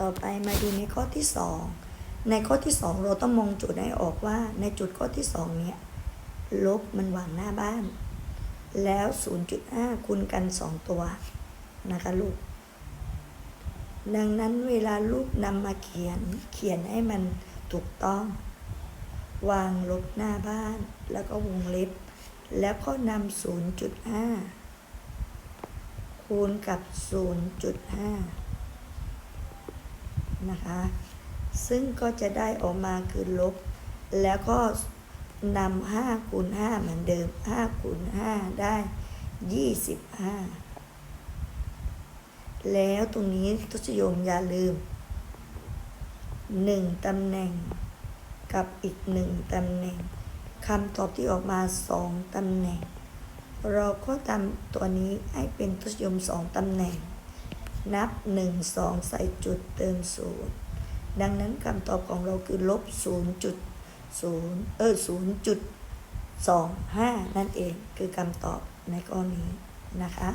ต่อไปมาดูในข้อที่สองในข้อที่สองเราต้องมองจุดให้ออกว่า ในจุดข้อที่สองเนี่ย ลบมันวางหน้าบ้าน แล้ว 0.5 คูณกัน 2 ตัวนะคะลูก ดังนั้นเวลาลูกนำมาเขียนเขียนให้มันถูกต้อง วางลบหน้าบ้าน แล้วก็วงเล็บ แล้วก็นำ0.5 คูณกับ 0.5 นะคะ ซึ่งก็จะได้ออกมาคือลบ แล้วก็นำห้าคูณห้าเหมือนเดิมห้าคูณห้าได้ยี่สิบห้าแล้วตรงนี้ทุกโยมอย่าลืมหนึ่งตำแหน่ง กับอีกหนึ่งตำแหน่งคำตอบที่ออกมาสองตำแหน่ง เราก็ทำตัวนี้ให้เป็นทุกโยมสองตำแหน่ง นับหนึ่งสองใส่จุดเติมศูนย์ดังนั้นคำตอบของเราคือลบศูนย์จุดศูนย์เออศูนย์จุดสองห้านั่นเองคือคำตอบในข้อนี้นะคะ